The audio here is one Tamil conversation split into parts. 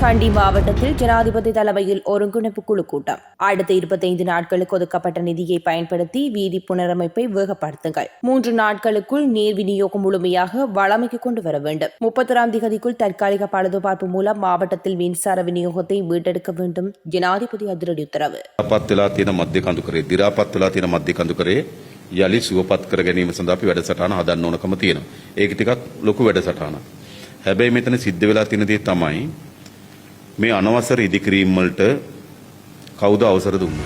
கண்டி மாவட்டத்தில் ஜனாதிபதி தலைமையில் ஒருங்கிணைப்பு குழு கூட்டம் அடுத்த இருபத்தைந்து நாட்களுக்கு ஒதுக்கப்பட்ட நிதியை பயன்படுத்தி வீதி புனரமைப்பை வேகப்படுத்துங்கள் மூன்று நாட்களுக்குள் நீர் விநியோகம் முழுமையாக வளமைக்கு கொண்டு வர வேண்டும் முப்பத்தொராம் திகதிக்குள் தற்காலிக பழுதுபார்ப்பு மூலம் மாவட்டத்தில் மின்சார விநியோகத்தை மீட்டெடுக்க வேண்டும் ஜனாதிபதி அதிரடி உத்தரவு දිරාපත් වෙලා තියෙන මධ්‍ය කඳුකරේ දිරාපත් වෙලා තියෙන මධ්‍ය කඳුකරේ යලි සුවපත් කර ගැනීම සඳහා අපි වැඩසටහන හදන්න ඕනකම තියෙනවා. ඒක ටිකක් ලොකු වැඩසටහනක්. හැබැයි මෙතන සිද්ධ වෙලා තියෙන දේ තමයි මේ අනවසර ඉදිකිරීම් වලට කවුද අවසර දුන්නේ?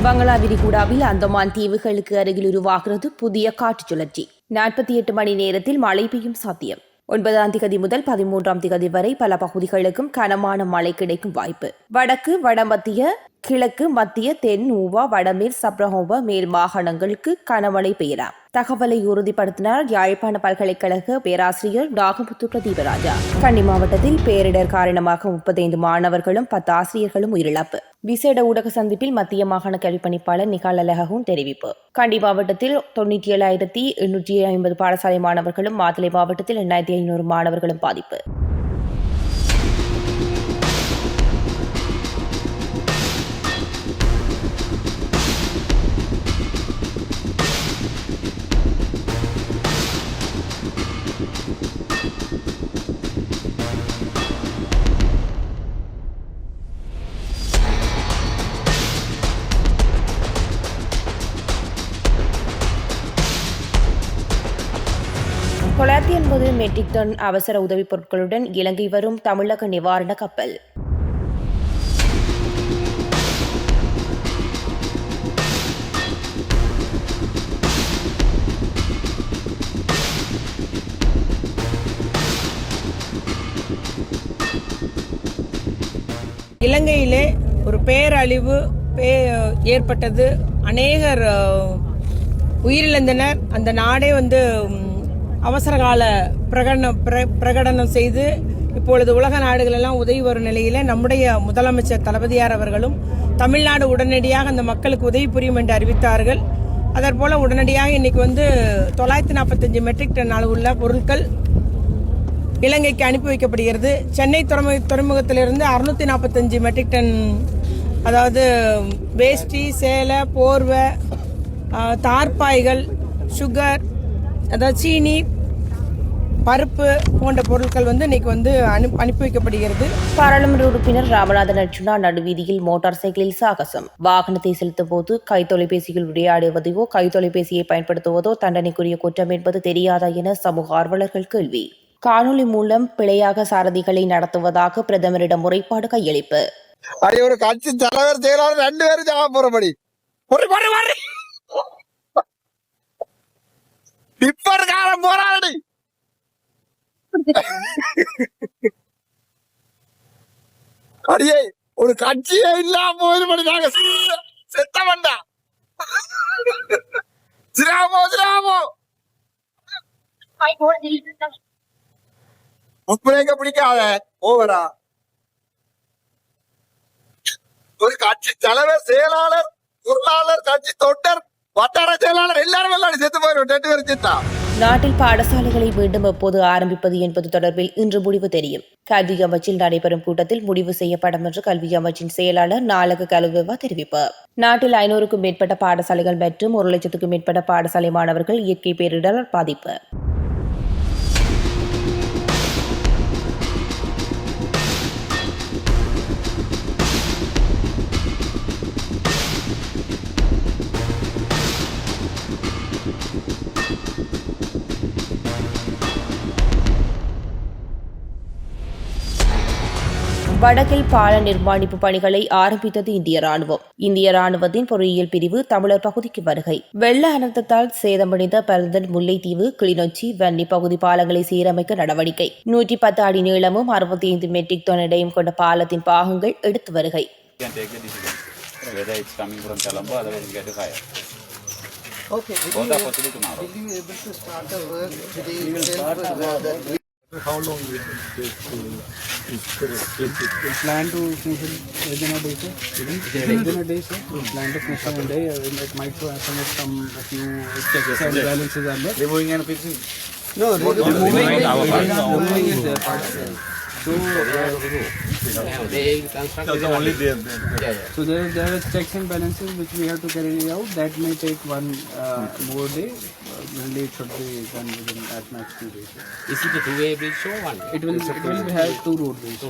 பங்களா விரிகுடாவில் அந்தமான் தீவுகளுக்கு அருகில் உருவாகிறது புதிய காற்றுச் சுழற்சி நாற்பத்தி எட்டு மணி நேரத்தில் மழை பெய்யும் சாத்தியம் ஒன்பதாம் திகதி முதல் பதிமூன்றாம் திகதி வரை பல பகுதிகளுக்கும் கனமான மழை கிடைக்கும் வாய்ப்பு வடக்கு வடமத்திய கிழக்கு மத்திய தென் ஊவா வடமேல் சப்ரஹோவா மேல் மாகாணங்களுக்கு கனமழை பெய்யலாம். தகவலை உறுதிப்படுத்தினார் யாழ்ப்பாண பல்கலைக்கழக பேராசிரியர் நாகமுத்து பிரதீபராஜா. கன்னி மாவட்டத்தில் பேரிடர் காரணமாக முப்பத்தைந்து மாணவர்களும் பத்து ஆசிரியர்களும் உயிரிழப்பு. விசேட ஊடக சந்திப்பில் மத்திய மாகாண கல்விப் பணிப்பாளர் நிகால் அலகவும் தெரிவிப்பு. கண்டி மாவட்டத்தில் தொண்ணூற்றி ஏழாயிரத்தி எண்ணூற்றி ஐம்பது பாடசாலை மாணவர்களும் மாத்தளை மாவட்டத்தில் எண்ணாயிரத்தி ஐநூறு மாணவர்களும் பாதிப்பு. தொள்ளாயிரத்தி எண்பது மெட்ரிக் டன் அவசர உதவிப் பொருட்களுடன் இலங்கை வரும் தமிழக நிவாரண கப்பல். இலங்கையிலே ஒரு பேரழிவு பே ஏற்பட்டது. அநேகர் உயிரிழந்தனர். அந்த நாடே வந்து அவசரகால பிரகடனம் பிர- பிரகடனம் செய்து இப்பொழுது உலக நாடுகள் எல்லாம் உதவி வரும் நிலையில நம்முடைய முதலமைச்சர் தளபதியார் அவர்களும் தமிழ்நாடு உடனடியாக அந்த மக்களுக்கு உதவி புரியும் என்று அறிவித்தார்கள். அதற்போல உடனடியாக இன்னைக்கு வந்து தொள்ளாயிரத்தி நாற்பத்தஞ்சு மெட்ரிக் டன் அளவுள்ள பொருட்கள் இலங்கைக்கு அனுப்பி வைக்கப்படுகிறது. சென்னை துறைமுக துறைமுகத்திலிருந்து அறுநூத்தி நாற்பத்தஞ்சு மெட்ரிக் டன் அதாவது வேஷ்டி சேலை போர்வை தார்பாய்கள் சுகர் அதாவது சீனி பருப்பு போன்ற பொருட்கள் வந்து இன்னைக்கு வந்து அனுப்பி அனுப்பி வைக்கப்படுகிறது. பாராளுமன்ற உறுப்பினர் ராமநாதன் அர்ச்சுனா நடுவீதியில் மோட்டார் சைக்கிளில் சாகசம். வாகனத்தை செலுத்தும் போது கைத்தொலைபேசியில் உரையாடுவதையோ கைத்தொலைபேசியை பயன்படுத்துவதோ தண்டனைக்குரிய குற்றம் என்பது தெரியாதா என சமூக ஆர்வலர்கள் கேள்வி. காணொலி மூலம் பிழையாக சாரதிகளை நடத்துவதாக பிரதமரிடம் முறைப்பாடு கையளிப்பு. ஒரு கட்சி தலைவர் செயலாளர் ரெண்டு பேரும் அடியே ஒரு கட்சியே இல்லாம போயிருபடி நாங்க செத்த வேண்டாம் சிராமோ சிராமோ. முப்பரேங்க பிடிக்காத ஓவரா. ஒரு கட்சி தலைவர் செயலாளர் பொருளாளர் கட்சி தொண்டர் வட்டார செயலாளர் எல்லாரும் விளையாடி செத்து போயிடும் ரெண்டு பேரும் செத்தான் நாட்டில் பாடசாலைகளை மீண்டும் எப்போது ஆரம்பிப்பது என்பது தொடர்பில் இன்று முடிவு தெரியும். கல்வி அமைச்சில் நடைபெறும் கூட்டத்தில் முடிவு செய்யப்படும் என்று கல்வி அமைச்சின் செயலாளர் நாலக கலுவா தெரிவிப்பார். நாட்டில் ஐநூறுக்கும் மேற்பட்ட பாடசாலைகள் மற்றும் ஒரு லட்சத்துக்கும் மேற்பட்ட பாடசாலை மாணவர்கள் இயற்கை பேரிடர் பாதிப்பு. வடக்கில் பால நிர்மாணிப்பு பணிகளை ஆரம்பித்தது இந்திய ராணுவம் இந்திய ராணுவத்தின் பொறியியல் பிரிவு தமிழர் பகுதிக்கு வருகை வெள்ள அனர்த்தத்தால் சேதமடைந்த பரந்தன் முல்லைத்தீவு கிளிநொச்சி வன்னி பகுதி பாலங்களை சீரமைக்க நடவடிக்கை நூற்றி பத்து அடி நீளமும் அறுபத்தி ஐந்து மெட்ரிக் டன் எடையும் கொண்ட பாலத்தின் பாகங்கள் எடுத்து வருகை. Okay. Will you, will you able to start the work today itself? Uh, How long will it take to We plan to finish it within a day, sir. Within a day, sir. We plan to finish it in a day. uh, It might show some some a few checks and balances are there. Removing and fixing. No, Removing removing is So, uh, so there, there are checks and balances which we have to carry out. That may take one uh, more day. Uh, Usually it should be done within at max two days. Is it a two-way bridge or one? It will, it will have two roadways.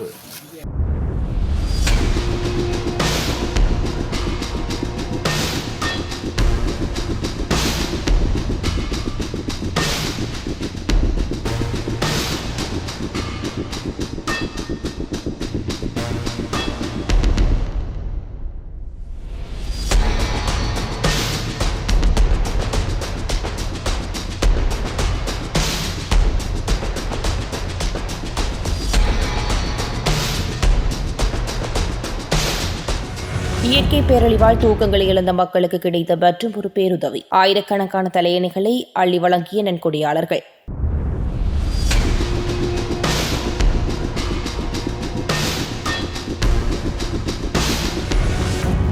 இயற்கை பேரழிவால் தூக்கங்களை இழந்த மக்களுக்கு கிடைத்த மற்றும் ஒரு பேருதவி. ஆயிரக்கணக்கான தலையணிகளை அள்ளி வழங்கிய நன்கொடையாளர்கள்.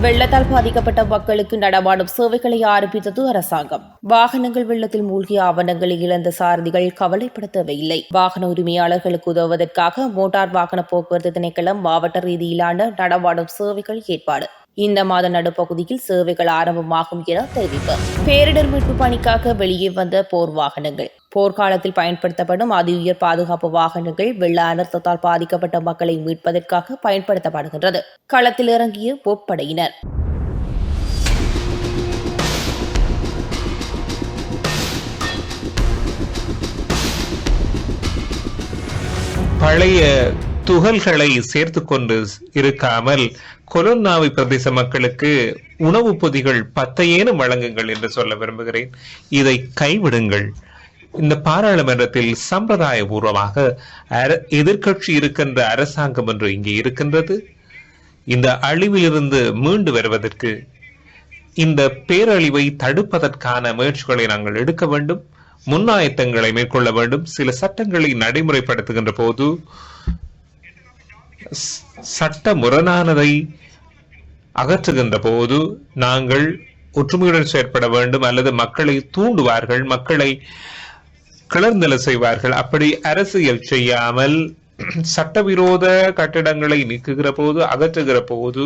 வெள்ளத்தால் பாதிக்கப்பட்ட மக்களுக்கு நடமாடும் சேவைகளை ஆரம்பித்தது அரசாங்கம். வாகனங்கள் வெள்ளத்தில் மூழ்கிய ஆவணங்களை இழந்த சாரதிகள் கவலைப்பட தேவையில்லை. வாகன உரிமையாளர்களுக்கு உதவுவதற்காக மோட்டார் வாகன போக்குவரத்து திணைக்களம் மாவட்ட ரீதியிலான நடமாடும் சேவைகள் ஏற்பாடு. இந்த மாத நடுப்பகுதியில் சேவைகள் ஆரம்பமாகும் என தெரிவிப்பு. பேரிடர் மீட்பு பணிக்காக வெளியே வந்த போர் வாகனங்கள். போர்க்காலத்தில் பயன்படுத்தப்படும் அதி உயர் பாதுகாப்பு வாகனங்கள் வெள்ள அனர்த்தத்தால் பாதிக்கப்பட்ட மக்களை மீட்பதற்காக பயன்படுத்தப்படுகின்றது. களத்தில் இறங்கிய ஒப்படையினர் பழைய துகள்களை சேர்த்து கொண்டு இருக்காமல் கொலோன்னாவை பிரதேச மக்களுக்கு உணவுப் பொதிகள் பத்தையேனும் வழங்குங்கள் என்று சொல்ல விரும்புகிறேன். இதை கைவிடுங்கள். இந்த பாராளுமன்றத்தில் சம்பிரதாயபூர்வமாக அர- எதிர்க்கட்சி இருக்கின்ற அரசாங்கம் என்று இங்கே இருக்கின்றது. இந்த அழிவிலிருந்து மீண்டு வருவதற்கு இந்த பேரழிவை தடுப்பதற்கான முயற்சிகளை நாங்கள் எடுக்க வேண்டும். முன்னாயத்தங்களை மேற்கொள்ள வேண்டும். சில சட்டங்களை நடைமுறைப்படுத்துகின்ற போது சட்ட முரணானதை அகற்றுகின்ற போது நாங்கள் ஒற்றுமையுடன் செயற்பட வேண்டும் அல்லது மக்களை தூண்டுவார்கள் மக்களை கிளர்ந்தல செய்வார்கள். அப்படி அரசியல் செய்யாமல் சட்டவிரோத கட்டிடங்களை நீக்குகிற போது அகற்றுகிற போது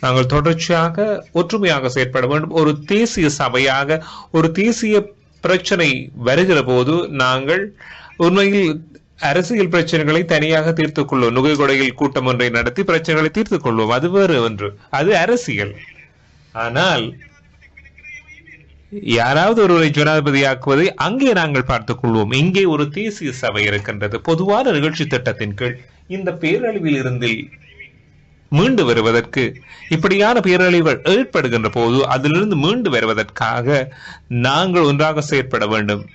நாங்கள் தொடர்ச்சியாக ஒற்றுமையாக செயற்பட வேண்டும். ஒரு தேசிய சபையாக ஒரு தேசிய பிரச்சனை வருகிற போது நாங்கள் உண்மையில் அரசியல் பிரச்சனைகளை தனியாக தீர்த்துக் கொள்வோம் நுகைகொடையில் கூட்டம் ஒன்றை நடத்தி பிரச்சனைகளை தீர்த்துக் கொள்வோம் அது வேறு ஒன்று. அது அரசியல். ஆனால் யாராவது ஒருவரை ஜனாதிபதியாக்குவதை அங்கே நாங்கள் பார்த்துக் கொள்வோம். இங்கே ஒரு தேசிய சபை இருக்கின்றது. பொதுவான நிகழ்ச்சி திட்டத்தின் கீழ் இந்த பேரழிவில் இருந்து மீண்டு வருவதற்கு இப்படியான பேரழிவுகள் ஏற்படுகின்ற போது அதிலிருந்து மீண்டு வருவதற்காக நாங்கள் ஒன்றாக செயற்பட வேண்டும்.